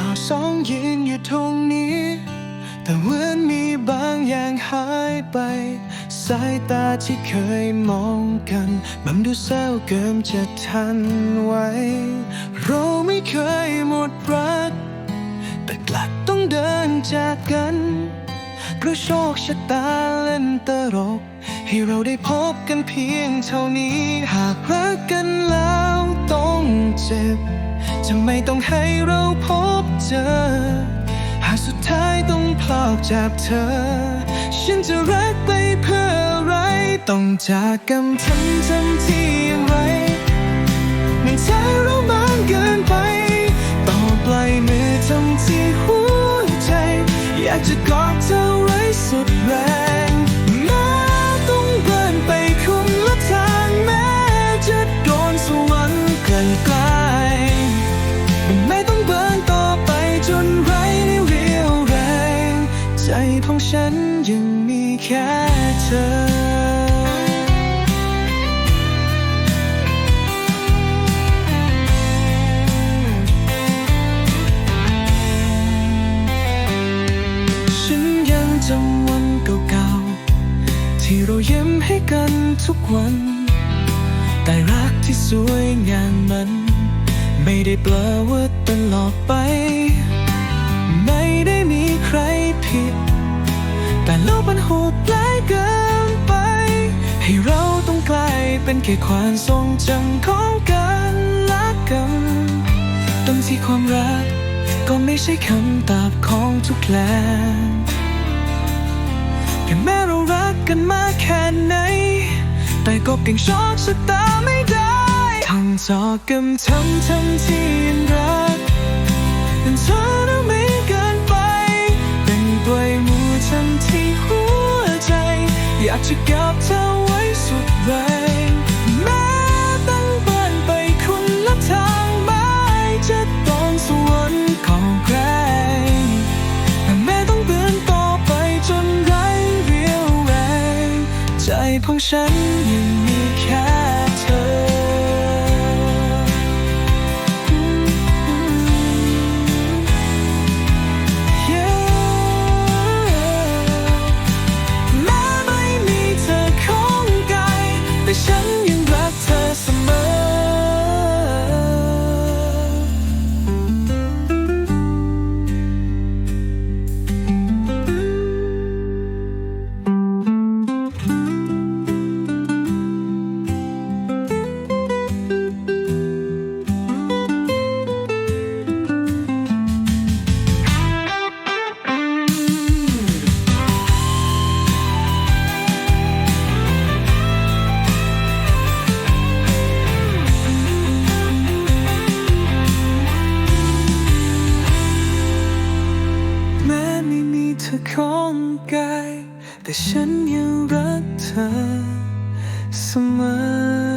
าสองยืนอยู่ตรงนี้ แต่เหมือนมีบางอย่างหายไป สายตาที่เคยมองกันมันดูเศร้าเกินจะทันไว้ เราไม่เคยหมดรัก แต่กลับต้องเดินจากกันเพราะโชคชะตาเล่นตลกให้เราได้พบกันเพียงเท่านี้ หากรักกันแล้วต้องเจ็บ จะไม่ต้องให้เราพบเจอ หากสุดท้ายต้องพลากจากเธอ ฉันจะรักไปเพื่ออะไร ต้องจากกันทั้งทั้งที่อย่างไรมันใจเรามานเกินไป ต่อปลายมือทำที่หัวใจ อยากจะกอด ฉันยังมีแค่เธอฉันยังจำวันเก่าๆ ที่เรายิ้มให้กันทุกวัน แต่รักที่สวยงามมัน ไม่ได้แปลว่าตลอดไป ไม่ได้มี แต่โลกมันโหดร้ายเกินไป ให้เราต้องกลายเป็นแค่ความทรงจำของกันและกันตรงที่ความรัก ก็ไม่ใช่คำตอบของทุกแรงถึงแม้เรารักกันมากแค่ไหน แต่ก็เก่งชอกชะตาไม่ได้ทั้งจอกกันทำทำที่ยังรักแต่ากจะเก็บเธอไว้สุดแรงแม้ต้องเบินไปคุณลับทางไม่จะต้องสวรรค์ของใครแม้ต้องเดินต่อไปจนไร้เรียวแรง ใจของฉันยัง เธอของกาย แต่ฉันยังรักเธอเสมอ